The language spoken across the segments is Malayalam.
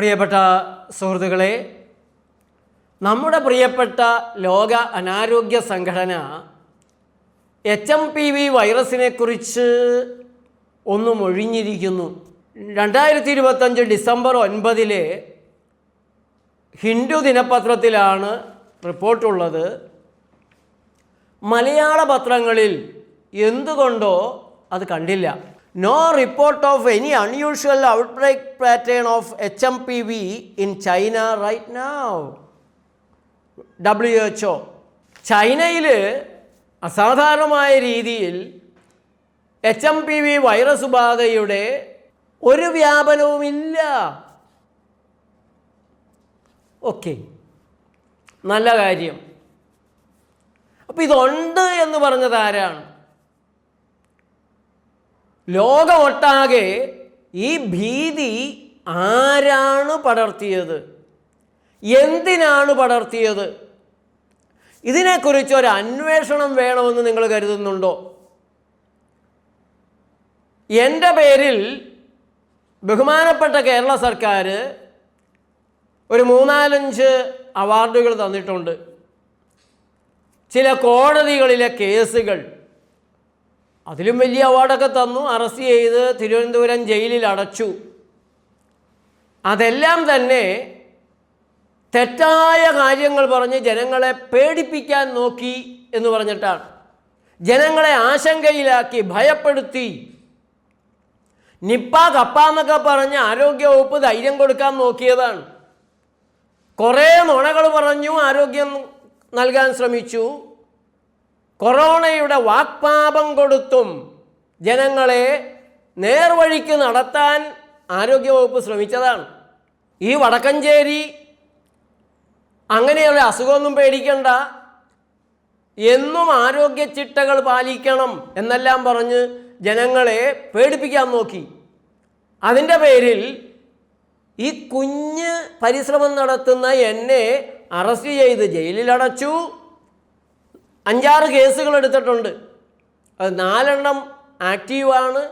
പ്രിയപ്പെട്ട സുഹൃത്തുക്കളെ നമ്മുടെ പ്രിയപ്പെട്ട ലോക അനാരോഗ്യ സംഘടന എച്ച് എം പി വി വൈറസിനെ കുറിച്ച് ഒഴിഞ്ഞിരിക്കുന്നു രണ്ടായിരത്തി ഇരുപത്തഞ്ച് ഡിസംബർ ഒൻപതിലെ ഹിന്ദു ദിനപത്രത്തിലാണ് റിപ്പോർട്ടുള്ളത്. മലയാള പത്രങ്ങളിൽ എന്തുകൊണ്ടോ അത് കണ്ടില്ല. No report of any unusual outbreak pattern of H M P V in China right now W H O ചൈനയിൽ അസാധാരണമായ രീതിയിൽ H M P V virus ബാധയുടെ ഒരു വ്യാപനവുമില്ല ഓക്കെ നല്ല കാര്യം. അപ്പം ഇതുണ്ട് എന്ന് പറഞ്ഞത് ആരാണ്? ലോകമൊട്ടാകെ ഈ ഭീതി ആരാണ് പടർത്തിയത്? എന്തിനാണ് പടർത്തിയത്? ഇതിനെക്കുറിച്ച് ഒരു അന്വേഷണം വേണമെന്ന് നിങ്ങൾ കരുതുന്നുണ്ടോ? എന്റെ പേരിൽ ബഹുമാനപ്പെട്ട കേരള സർക്കാർ ഒരു മൂന്നാലഞ്ച് അവാർഡുകൾ തന്നിട്ടുണ്ട്. ചില കോടതികളിലെ കേസുകൾ. അതിലും വലിയ അവാർഡൊക്കെ തന്നു. അറസ്റ്റ് ചെയ്ത് തിരുവനന്തപുരം ജയിലിൽ അടച്ചു. അതെല്ലാം തന്നെ തെറ്റായ കാര്യങ്ങൾ പറഞ്ഞ് ജനങ്ങളെ പേടിപ്പിക്കാൻ നോക്കി എന്ന് പറഞ്ഞിട്ടാണ്. ജനങ്ങളെ ആശങ്കയിലാക്കി ഭയപ്പെടുത്തി. നിപ്പ കപ്പ എന്നൊക്കെ പറഞ്ഞ് ആരോഗ്യവകുപ്പ് ധൈര്യം കൊടുക്കാൻ നോക്കിയതാണ്. കുറേ നുണകൾ പറഞ്ഞു ആരോഗ്യം നൽകാൻ ശ്രമിച്ചു. കൊറോണയുടെ വാക്പാപം കൊടുത്തും ജനങ്ങളെ നേർവഴിക്ക് നടത്താൻ ആരോഗ്യവകുപ്പ് ശ്രമിച്ചതാണ്. ഈ വടക്കഞ്ചേരി അങ്ങനെയുള്ള അസുഖമൊന്നും പേടിക്കണ്ട. എന്നും ആരോഗ്യ ചിട്ടകൾ പാലിക്കണം എന്നെല്ലാം പറഞ്ഞ് ജനങ്ങളെ പേടിപ്പിക്കാൻ നോക്കി. അതിന്റെ പേരിൽ ഈ കുഞ്ഞ് പരിശ്രമം നടത്തുന്ന എന്നെ അറസ്റ്റ് ചെയ്ത് ജയിലിലടച്ചു. അഞ്ചാറ് കേസുകൾ എടുത്തിട്ടുണ്ട്. അത് നാലെണ്ണം ആക്റ്റീവാണ്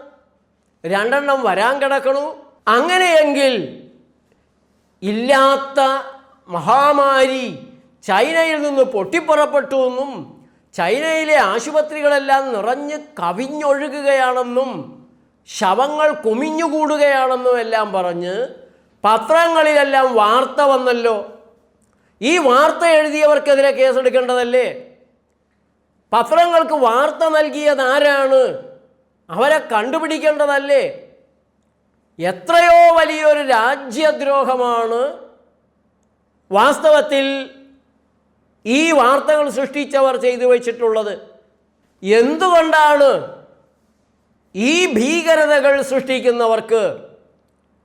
രണ്ടെണ്ണം വരാൻ കിടക്കണു. അങ്ങനെയെങ്കിൽ ഇല്ലാത്ത മഹാമാരി ചൈനയിൽ നിന്ന് പൊട്ടിപ്പുറപ്പെട്ടു എന്നും ചൈനയിലെ ആശുപത്രികളെല്ലാം നിറഞ്ഞ് കവിഞ്ഞൊഴുകുകയാണെന്നും ശവങ്ങൾ കുമിഞ്ഞുകൂടുകയാണെന്നും എല്ലാം പറഞ്ഞ് പത്രങ്ങളിലെല്ലാം വാർത്ത വന്നല്ലോ. ഈ വാർത്ത എഴുതിയവർക്കെതിരെ കേസെടുക്കേണ്ടതല്ലേ? പത്രങ്ങൾക്ക് വാർത്ത നൽകിയത് ആരാണ്? അവരെ കണ്ടുപിടിക്കേണ്ടതല്ലേ? എത്രയോ വലിയൊരു രാജ്യദ്രോഹമാണ്. വാസ്തവത്തിൽ ഈ വാർത്തകൾ സൃഷ്ടിച്ചവർ ചെയ്തു വച്ചിട്ടുള്ളത് എന്തുകൊണ്ടാണ്? ഈ ഭീകരതകൾ സൃഷ്ടിക്കുന്നവർക്ക്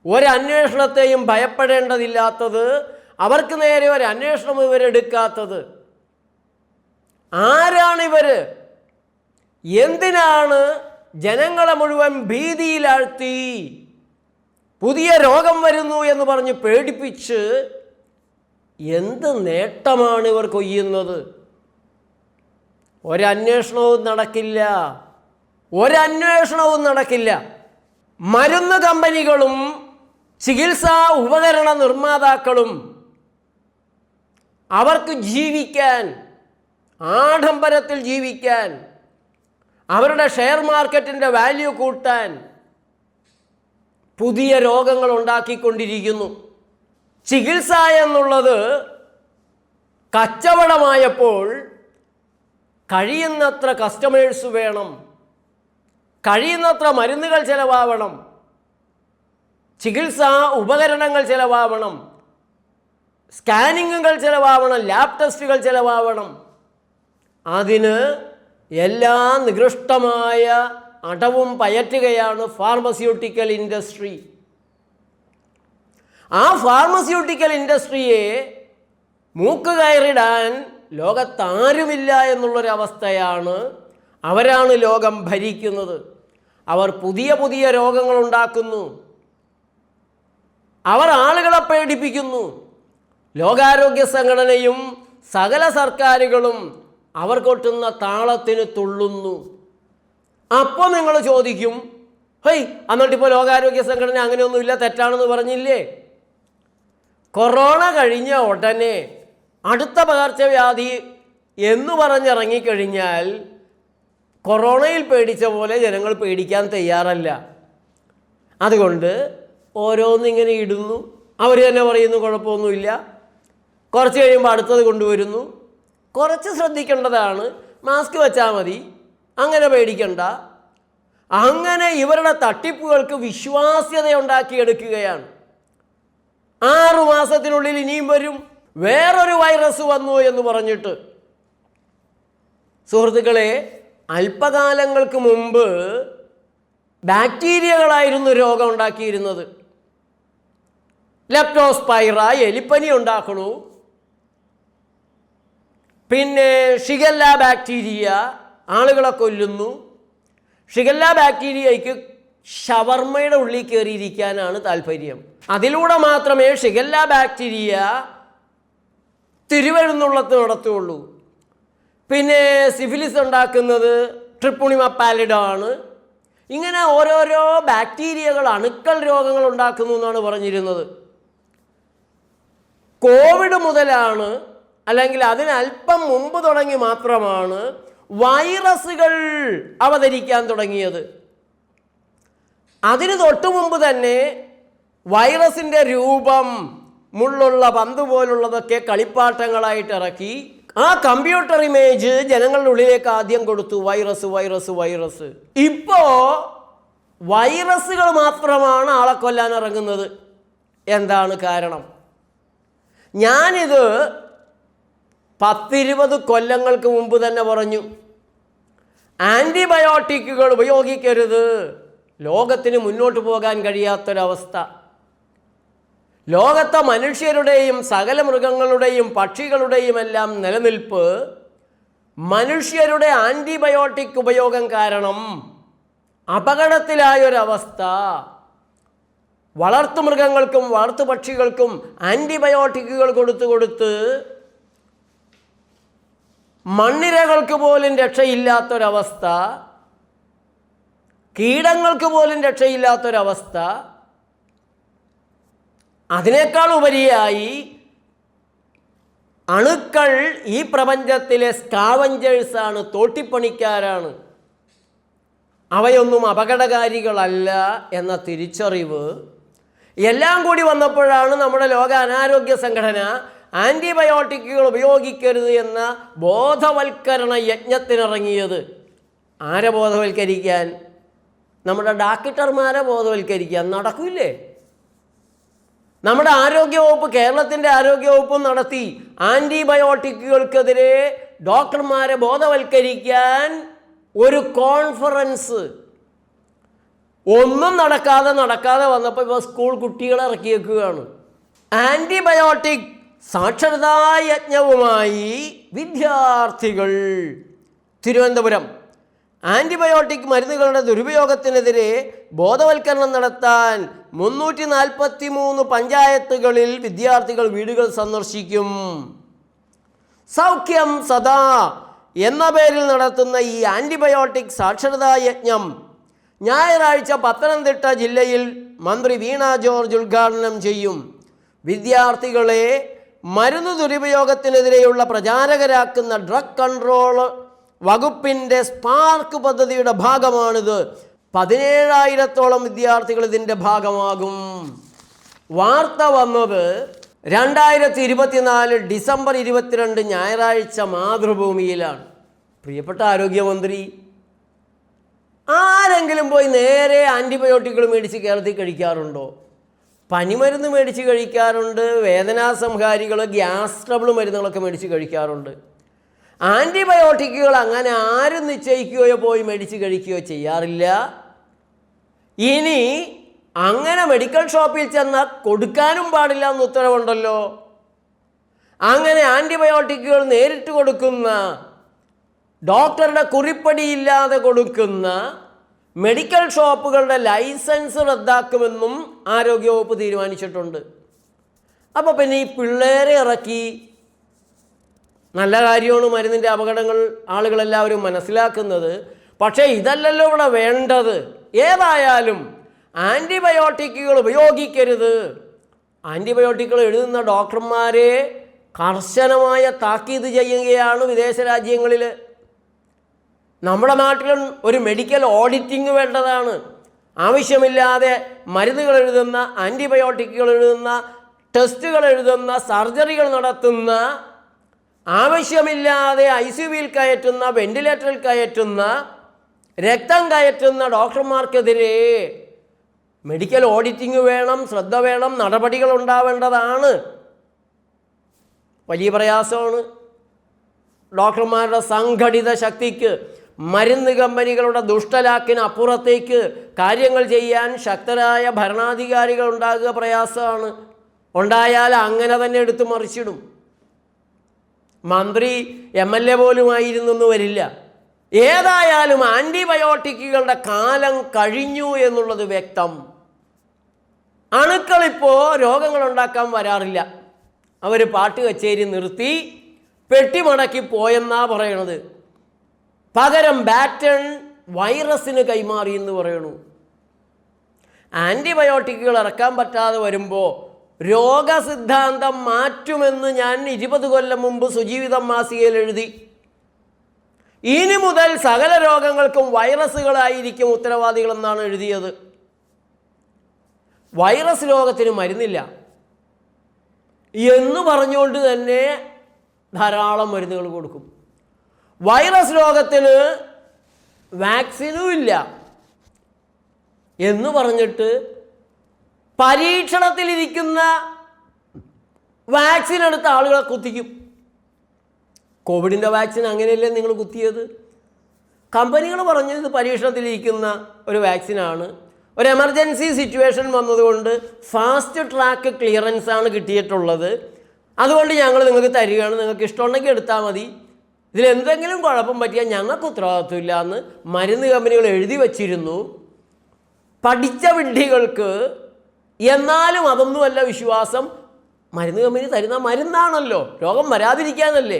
ഒരന്വേഷണത്തെയും ഭയപ്പെടേണ്ടതില്ലാത്തത് അവർക്ക് നേരെ ഒരു അന്വേഷണം ഇവരെടുക്കാത്തത്. ആരാണിവര്? എന്തിനാണ് ജനങ്ങളെ മുഴുവൻ ഭീതിയിലാഴ്ത്തി? പുതിയ രോഗം വരുന്നു എന്ന് പറഞ്ഞ് പേടിപ്പിച്ച് എന്ത് നേട്ടമാണ് ഇവർ കൊയ്യുന്നത്? ഒരന്വേഷണവും നടക്കില്ല. ഒരന്വേഷണവും നടക്കില്ല. മരുന്ന് കമ്പനികളും ചികിത്സാ ഉപകരണ നിർമ്മാതാക്കളും അവർക്ക് ജീവിക്കാൻ ആഡംബരത്തിൽ ജീവിക്കാൻ അവരുടെ ഷെയർ മാർക്കറ്റിന്റെ വാല്യൂ കൂട്ടാൻ പുതിയ രോഗങ്ങൾ ഉണ്ടാക്കിക്കൊണ്ടിരിക്കുന്നു. ചികിത്സ എന്നുള്ളത് കച്ചവടമായപ്പോൾ കഴിയുന്നത്ര കസ്റ്റമേഴ്സ് വേണം കഴിയുന്നത്ര മരുന്നുകൾ ചിലവാവണം ചികിത്സാ ഉപകരണങ്ങൾ ചിലവാവണം സ്കാനിങ്ങുകൾ ചിലവാവണം ലാബ് ടെസ്റ്റുകൾ ചിലവാവണം. അതിന് എല്ലാ നികൃഷ്ടമായ അടവും പയറ്റുകയാണ് ഫാർമസ്യൂട്ടിക്കൽ ഇൻഡസ്ട്രി ആ ഫാർമസ്യൂട്ടിക്കൽ ഇൻഡസ്ട്രിയെ മൂക്ക് കയറിടാൻ ലോകത്താരുമില്ല എന്നുള്ളൊരവസ്ഥയാണ് അവരാണ് ലോകം ഭരിക്കുന്നത്. അവർ പുതിയ പുതിയ രോഗങ്ങൾ ഉണ്ടാക്കുന്നു അവർ ആളുകളെ പേടിപ്പിക്കുന്നു. ലോകാരോഗ്യ സംഘടനയും സകല സർക്കാരുകളും അവർ കൊട്ടുന്ന താളത്തിന് തുള്ളുന്നു. അപ്പോൾ നിങ്ങൾ ചോദിക്കും ഹൈ എന്നിട്ടിപ്പോൾ ലോകാരോഗ്യ സംഘടന അങ്ങനെയൊന്നുമില്ല തെറ്റാണെന്ന് പറഞ്ഞില്ലേ? കൊറോണ കഴിഞ്ഞ ഉടനെ അടുത്ത പകർച്ചവ്യാധി എന്ന് പറഞ്ഞിറങ്ങിക്കഴിഞ്ഞാൽ കൊറോണയിൽ പേടിച്ച പോലെ ജനങ്ങൾ പേടിക്കാൻ തയ്യാറല്ല. അതുകൊണ്ട് ഓരോന്നിങ്ങനെ ഇടുന്നു. അവർ തന്നെ പറയുന്നു കുഴപ്പമൊന്നുമില്ല. കുറച്ച് കഴിയുമ്പോൾ അടുത്തത് കൊണ്ടുവരുന്നു. കുറച്ച് ശ്രദ്ധിക്കേണ്ടതാണ്. മാസ്ക് വെച്ചാൽ മതി. അങ്ങനെ പേടിക്കണ്ട. അങ്ങനെ ഇവരുടെ തട്ടിപ്പുകൾക്ക് വിശ്വാസ്യത ഉണ്ടാക്കിയെടുക്കുകയാണ് ആറു മാസത്തിനുള്ളിൽ ഇനിയും വരും. വേറൊരു വൈറസ് വന്നു എന്ന് പറഞ്ഞിട്ട്. സുഹൃത്തുക്കളെ അല്പകാലങ്ങൾക്ക് മുമ്പ് ബാക്ടീരിയകളായിരുന്നു രോഗം ഉണ്ടാക്കിയിരുന്നത്. ലെപ്റ്റോസ്പൈറ എലിപ്പനി ഉണ്ടാക്കണു. പിന്നെ ഷിഗല്ല ബാക്ടീരിയ ആളുകളെ കൊല്ലുന്നു. ഷിഗല്ല ബാക്ടീരിയയ്ക്ക് ഷവർമ്മയുടെ ഉള്ളിൽ കയറിയിരിക്കാനാണ് താല്പര്യം. അതിലൂടെ മാത്രമേ ഷിഗല്ല ബാക്ടീരിയ തിരുവഴുന്നുള്ളത്ത് നടത്തുകയുള്ളൂ. പിന്നെ സിഫിലിസ് ഉണ്ടാക്കുന്നത് ട്രിപ്പുണിമ പാലിഡാണ്. ഇങ്ങനെ ഓരോരോ ബാക്ടീരിയകൾ അണുക്കൾ രോഗങ്ങൾ ഉണ്ടാക്കുന്നു എന്നാണ് പറഞ്ഞിരുന്നത്. കോവിഡ് മുതലാണ് അല്ലെങ്കിൽ അതിനല്പം മുമ്പ് തുടങ്ങി മാത്രമാണ് വൈറസുകൾ അവതരിക്കാൻ തുടങ്ങിയത്. അതിന് തൊട്ടു മുമ്പ് തന്നെ വൈറസിന്റെ രൂപം മുള്ളുള്ള പന്ത് പോലുള്ളതൊക്കെ കളിപ്പാട്ടങ്ങളായിട്ട് ഇറക്കി ആ കമ്പ്യൂട്ടർ ഇമേജ് ജനങ്ങളുടെ ഉള്ളിലേക്ക് ആദ്യം കൊടുത്തു. Virus virus virus. ഇപ്പോ വൈറസുകൾ മാത്രമാണ് ആളെ കൊല്ലാൻ ഇറങ്ങുന്നത്. എന്താണ് കാരണം? ഞാനിത് പത്തിരുപത് കൊല്ലങ്ങൾക്ക് മുമ്പ് തന്നെ പറഞ്ഞു ആന്റിബയോട്ടിക്കുകൾ ഉപയോഗിക്കരുത്. ലോകത്തിന് മുന്നോട്ട് പോകാൻ കഴിയാത്തൊരവസ്ഥ. ലോകത്തെ മനുഷ്യരുടെയും സകല മൃഗങ്ങളുടെയും പക്ഷികളുടെയും എല്ലാം നിലനിൽപ്പ് മനുഷ്യരുടെ ആന്റിബയോട്ടിക് ഉപയോഗം കാരണം അപകടത്തിലായൊരവസ്ഥ. വളർത്തുമൃഗങ്ങൾക്കും വളർത്തുപക്ഷികൾക്കും ആന്റിബയോട്ടിക്കുകൾ കൊടുത്തു കൊടുത്ത് മണ്ണിരകൾക്ക് പോലും രക്ഷയില്ലാത്തൊരവസ്ഥ കീടങ്ങൾക്ക് പോലും രക്ഷയില്ലാത്തൊരവസ്ഥ അതിനേക്കാൾ ഉപരിയായി അണുക്കൾ ഈ പ്രപഞ്ചത്തിലെ സ്കാവഞ്ചേഴ്സാണ് തോട്ടിപ്പണിക്കാരാണ്. അവയൊന്നും അപകടകാരികളല്ല എന്ന തിരിച്ചറിവ് എല്ലാം കൂടി വന്നപ്പോഴാണ് നമ്മുടെ ലോക അനാരോഗ്യ സംഘടന ആന്റിബയോട്ടിക്കുകൾ ഉപയോഗിക്കരുത് എന്ന ബോധവൽക്കരണ യജ്ഞത്തിനിറങ്ങിയത്. ആരെ ബോധവൽക്കരിക്കാൻ? നമ്മുടെ ഡാക്ടർമാരെ ബോധവൽക്കരിക്കാൻ. നടക്കില്ലേ? നമ്മുടെ ആരോഗ്യവകുപ്പ് കേരളത്തിന്റെ ആരോഗ്യവകുപ്പും നടത്തി ആന്റിബയോട്ടിക്കുകൾക്കെതിരെ ഡോക്ടർമാരെ ബോധവൽക്കരിക്കാൻ ഒരു കോൺഫറൻസ്. ഒന്നും നടക്കാതെ നടക്കാതെ വന്നപ്പോൾ ഇപ്പോൾ സ്കൂൾ കുട്ടികളെ ഇറക്കിയേക്കുകയാണ്. ആന്റിബയോട്ടിക് സാക്ഷരതാ യജ്ഞവുമായി വിദ്യാർത്ഥികൾ. തിരുവനന്തപുരം. ആന്റിബയോട്ടിക് മരുന്നുകളുടെ ദുരുപയോഗത്തിനെതിരെ ബോധവൽക്കരണം നടത്താൻ മുന്നൂറ്റി നാൽപ്പത്തി മൂന്ന് പഞ്ചായത്തുകളിൽ വിദ്യാർത്ഥികൾ വീടുകൾ സന്ദർശിക്കും. സൗഖ്യം സദാ എന്ന പേരിൽ നടത്തുന്ന ഈ ആന്റിബയോട്ടിക് സാക്ഷരതാ യജ്ഞം ഞായറാഴ്ച പത്തനംതിട്ട ജില്ലയിൽ മന്ത്രി വീണ ജോർജ് ഉദ്ഘാടനം ചെയ്യും. വിദ്യാർത്ഥികളെ മരുന്ന് ദുരുപയോഗത്തിനെതിരെയുള്ള പ്രചാരകരാക്കുന്ന ഡ്രഗ് കൺട്രോൾ വകുപ്പിന്റെ സ്പാർക്ക് പദ്ധതിയുടെ ഭാഗമാണിത്. പതിനേഴായിരത്തോളം വിദ്യാർത്ഥികൾ ഇതിന്റെ ഭാഗമാകും. വാർത്ത വന്നത് രണ്ടായിരത്തി ഇരുപത്തിനാല് ഡിസംബർ ഇരുപത്തിരണ്ട് ഞായറാഴ്ച മാതൃഭൂമിയിലാണ്. പ്രിയപ്പെട്ട ആരോഗ്യമന്ത്രി ആരെങ്കിലും പോയി നേരെ ആന്റിബയോട്ടിക്കുകൾ മേടിച്ച് കേരളത്തിൽ കഴിക്കാറുണ്ടോ? പനിമരുന്ന് മേടിച്ച് കഴിക്കാറുണ്ട് വേദനാ സംഹാരികൾ ഗ്യാസ് ട്രബിൾ മരുന്നുകളൊക്കെ മേടിച്ച് കഴിക്കാറുണ്ട്. ആന്റിബയോട്ടിക്കുകൾ അങ്ങനെ ആരും നിശ്ചയിക്കുകയോ പോയി മേടിച്ച് കഴിക്കുകയോ ചെയ്യാറില്ല. ഇനി അങ്ങനെ മെഡിക്കൽ ഷോപ്പിൽ ചെന്നാൽ കൊടുക്കാനും പാടില്ല എന്ന് ഉത്തരവുണ്ടല്ലോ. അങ്ങനെ ആന്റിബയോട്ടിക്കുകൾ നേരിട്ട് കൊടുക്കുന്ന ഡോക്ടറുടെ കുറിപ്പടിയില്ലാതെ കൊടുക്കുന്ന മെഡിക്കൽ ഷോപ്പുകളുടെ ലൈസൻസ് റദ്ദാക്കുമെന്നും ആരോഗ്യവകുപ്പ് തീരുമാനിച്ചിട്ടുണ്ട്. അപ്പോൾ പിന്നെ ഈ പിള്ളേരെ ഇറക്കി നല്ല കാര്യമാണ് മരുന്നിന്റെ അപകടങ്ങൾ ആളുകളെല്ലാവരും മനസ്സിലാക്കുന്നത്. പക്ഷേ ഇതല്ലല്ലോ ഇവിടെ വേണ്ടത്. ഏതായാലും ആന്റിബയോട്ടിക്കുകൾ ഉപയോഗിക്കരുത്. ആന്റിബയോട്ടിക്കുകൾ എഴുതുന്ന ഡോക്ടർമാരെ കർശനമായ താക്കീത് ചെയ്യുകയാണ് വിദേശ രാജ്യങ്ങളിൽ നമ്മുടെ നാട്ടിലും ഒരു മെഡിക്കൽ ഓഡിറ്റിംഗ് വേണ്ടതാണ്. ആവശ്യമില്ലാതെ മരുന്നുകൾ എഴുതുന്ന ആന്റിബയോട്ടിക്കുകൾ എഴുതുന്ന ടെസ്റ്റുകൾ എഴുതുന്ന സർജറികൾ നടത്തുന്ന ആവശ്യമില്ലാതെ ഐ സി യുവിൽ കയറ്റുന്ന വെന്റിലേറ്ററിൽ കയറ്റുന്ന രക്തം കയറ്റുന്ന ഡോക്ടർമാർക്കെതിരെ മെഡിക്കൽ ഓഡിറ്റിംഗ് വേണം ശ്രദ്ധ വേണം നടപടികൾ ഉണ്ടാവേണ്ടതാണ്. വലിയ പ്രയാസമാണ്. ഡോക്ടർമാരുടെ സംഘടിത ശക്തിക്ക് മരുന്ന് കമ്പനികളുടെ ദുഷ്ടലാക്കിന് അപ്പുറത്തേക്ക് കാര്യങ്ങൾ ചെയ്യാൻ ശക്തരായ ഭരണാധികാരികൾ ഉണ്ടാകുക പ്രയാസമാണ്. ഉണ്ടായാൽ അങ്ങനെ തന്നെ എടുത്തു മറിച്ചിടും. മന്ത്രി എം എൽ എ പോലുമായിരുന്നെന്ന് വരില്ല. ഏതായാലും ആന്റിബയോട്ടിക്കുകളുടെ കാലം കഴിഞ്ഞു എന്നുള്ളത് വ്യക്തം. അണുക്കളിപ്പോൾ രോഗങ്ങൾ ഉണ്ടാക്കാൻ വരാറില്ല. അവർ പാട്ട് കച്ചേരി നിർത്തി പെട്ടിമടക്കി പോയെന്നാ പറയണത്. പകരം ബാറ്റൺ വൈറസിന് കൈമാറി എന്ന് പറയണു. ആന്റിബയോട്ടിക്കുകൾ ഇറക്കാൻ പറ്റാതെ വരുമ്പോൾ രോഗസിദ്ധാന്തം മാറ്റുമെന്ന് ഞാൻ ഇരുപത് കൊല്ലം മുമ്പ് സുജീവിതം മാസികയിൽ എഴുതി. ഇനി മുതൽ സകല രോഗങ്ങൾക്കും വൈറസുകളായിരിക്കും ഉത്തരവാദികളെന്നാണ് എഴുതിയത്. വൈറസ് രോഗത്തിന് മരുന്നില്ല. എന്ന് പറഞ്ഞുകൊണ്ട് തന്നെ ധാരാളം മരുന്നുകൾ കൊടുക്കും. വൈറസ് രോഗത്തിന് വാക്സിനും ഇല്ല എന്ന് പറഞ്ഞിട്ട് പരീക്ഷണത്തിലിരിക്കുന്ന വാക്സിൻ എടുത്ത ആളുകളെ കുത്തിക്കും. കോവിഡിന്റെ വാക്സിൻ അങ്ങനെയല്ലേ നിങ്ങൾ കുത്തിയത്? കമ്പനികൾ പറഞ്ഞു ഇത് പരീക്ഷണത്തിലിരിക്കുന്ന ഒരു വാക്സിനാണ്. ഒരു എമർജൻസി സിറ്റുവേഷൻ വന്നതുകൊണ്ട് ഫാസ്റ്റ് ട്രാക്ക് ക്ലിയറൻസ് ആണ് കിട്ടിയിട്ടുള്ളത്. അതുകൊണ്ട് ഞങ്ങൾ നിങ്ങൾക്ക് തരികയാണ്. നിങ്ങൾക്ക് ഇഷ്ടമുണ്ടെങ്കിൽ എടുത്താൽ മതി. ഇതിലെന്തെങ്കിലും കുഴപ്പം പറ്റിയാൽ ഞങ്ങൾക്ക് ഉത്തരവാദിത്വമില്ല എന്ന് മരുന്ന് കമ്പനികൾ എഴുതി വച്ചിരുന്നു. പഠിച്ച വിഡ്ഢികൾക്ക് എന്നാലും അതൊന്നുമല്ല വിശ്വാസം. മരുന്ന് കമ്പനി തരുന്ന മരുന്നാണല്ലോ. രോഗം വരാതിരിക്കാനല്ലേ.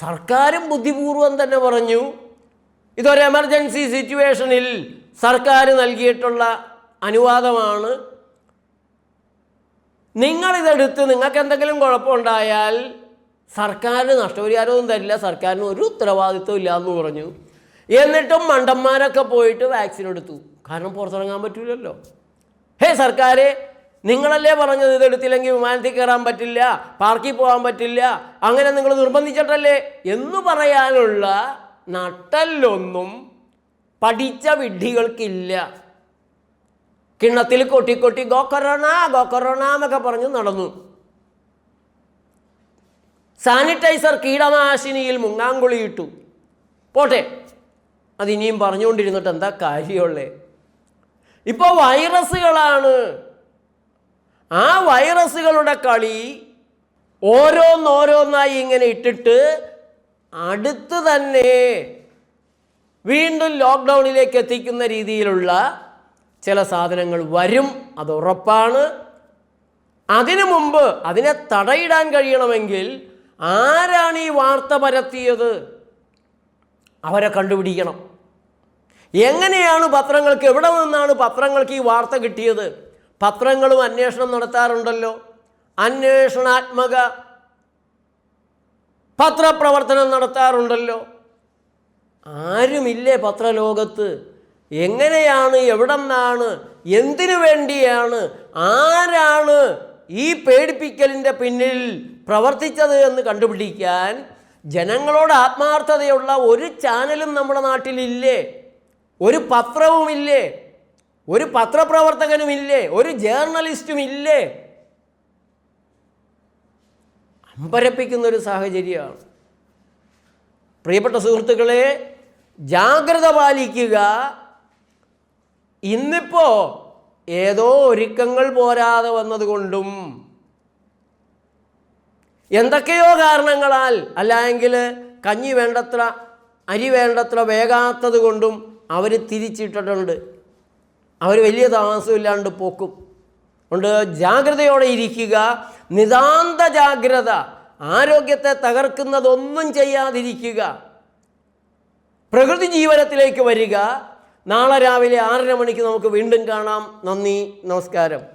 സർക്കാരും ബുദ്ധിപൂർവം തന്നെ പറഞ്ഞു ഇതൊരു എമർജൻസി സിറ്റുവേഷനിൽ സർക്കാർ നൽകിയിട്ടുള്ള അനുവാദമാണ്. നിങ്ങളിതെടുത്ത് നിങ്ങൾക്ക് എന്തെങ്കിലും കുഴപ്പമുണ്ടായാൽ സർക്കാരിന് നഷ്ടപരിഹാരമൊന്നും തരില്ല സർക്കാരിന് ഒരു ഉത്തരവാദിത്വം ഇല്ല എന്ന് പറഞ്ഞു. എന്നിട്ടും മണ്ടന്മാരൊക്കെ പോയിട്ട് വാക്സിൻ എടുത്തു. കാരണം പുറത്തിറങ്ങാൻ പറ്റില്ലല്ലോ ഹേ സർക്കാരെ നിങ്ങളല്ലേ പറഞ്ഞത് ഇതെടുത്തില്ലെങ്കിൽ വിമാനത്തിൽ കയറാൻ പറ്റില്ല പാർക്കിൽ പോകാൻ പറ്റില്ല അങ്ങനെ നിങ്ങൾ നിർബന്ധിച്ചിട്ടല്ലേ? എന്ന് പറയാനുള്ള നട്ടല്ലൊന്നും പഠിച്ച വിഡ്ഢികൾക്കില്ല. കിണ്ണത്തിൽ കൊട്ടിക്കൊട്ടി ഗോ കൊറോണ ഗോ കൊറോണ എന്നൊക്കെ പറഞ്ഞ് നടന്നു. സാനിറ്റൈസർ കീടനാശിനിയിൽ മുങ്ങാങ്കുളിയിട്ടു. പോട്ടെ. അതിനിയും പറഞ്ഞുകൊണ്ടിരുന്നിട്ട് എന്താ കാര്യമുള്ളേ? ഇപ്പോൾ വൈറസുകളാണ്. ആ വൈറസുകളുടെ കളി ഓരോന്നോരോന്നായി ഇങ്ങനെ ഇട്ടിട്ട് അടുത്ത് തന്നെ വീണ്ടും ലോക്ക്ഡൗണിലേക്ക് എത്തിക്കുന്ന രീതിയിലുള്ള ചില സാധനങ്ങൾ വരും. അത് ഉറപ്പാണ്. അതിനു മുമ്പ് അതിനെ തടയിടാൻ കഴിയണമെങ്കിൽ ആരാണ് ഈ വാർത്ത പരത്തിയത്? അവരെ കണ്ടുപിടിക്കണം. എങ്ങനെയാണ് പത്രങ്ങൾക്ക് എവിടെ നിന്നാണ് പത്രങ്ങൾക്ക് ഈ വാർത്ത കിട്ടിയത്? പത്രങ്ങളും അന്വേഷണം നടത്താറുണ്ടല്ലോ. അന്വേഷണാത്മക പത്രപ്രവർത്തനം നടത്താറുണ്ടല്ലോ. ആരുമില്ലേ പത്രലോകത്ത്? എങ്ങനെയാണ് എവിടെ നിന്നാണ് എന്തിനു വേണ്ടിയാണ് ആരാണ് ഈ പേടിപ്പിക്കലിന്റെ പിന്നിൽ പ്രവർത്തിച്ചത് എന്ന് കണ്ടുപിടിക്കാൻ ജനങ്ങളോട് ആത്മാർത്ഥതയുള്ള ഒരു ചാനലും നമ്മുടെ നാട്ടിലില്ലേ? ഒരു പത്രവുമില്ലേ? ഒരു പത്രപ്രവർത്തകനും ഇല്ലേ ഒരു ജേർണലിസ്റ്റും ഇല്ലേ അമ്പരപ്പിക്കുന്ന ഒരു സാഹചര്യമാണ്. പ്രിയപ്പെട്ട സുഹൃത്തുക്കളെ ജാഗ്രത പാലിക്കുക. ഇന്നിപ്പോൾ ഏതോ ഒരുക്കങ്ങൾ പോരാതെ വന്നതുകൊണ്ടും എന്തൊക്കെയോ കാരണങ്ങളാൽ അല്ലെങ്കിൽ കഞ്ഞി വേണ്ടത്ര അരി വേണ്ടത്ര വേകാത്തത് കൊണ്ടും അവർ തിരിച്ചിട്ടിട്ടുണ്ട്. അവർ വലിയ താമസമില്ലാണ്ട് പോക്കും. അതുകൊണ്ട് ജാഗ്രതയോടെ ഇരിക്കുക നിതാന്ത ജാഗ്രത ആരോഗ്യത്തെ തകർക്കുന്നതൊന്നും ചെയ്യാതിരിക്കുക. പ്രകൃതി ജീവനത്തിലേക്ക് വരിക. നാളെ രാവിലെ ആറര മണിക്ക് നമുക്ക് വീണ്ടും കാണാം. നന്ദി നമസ്കാരം.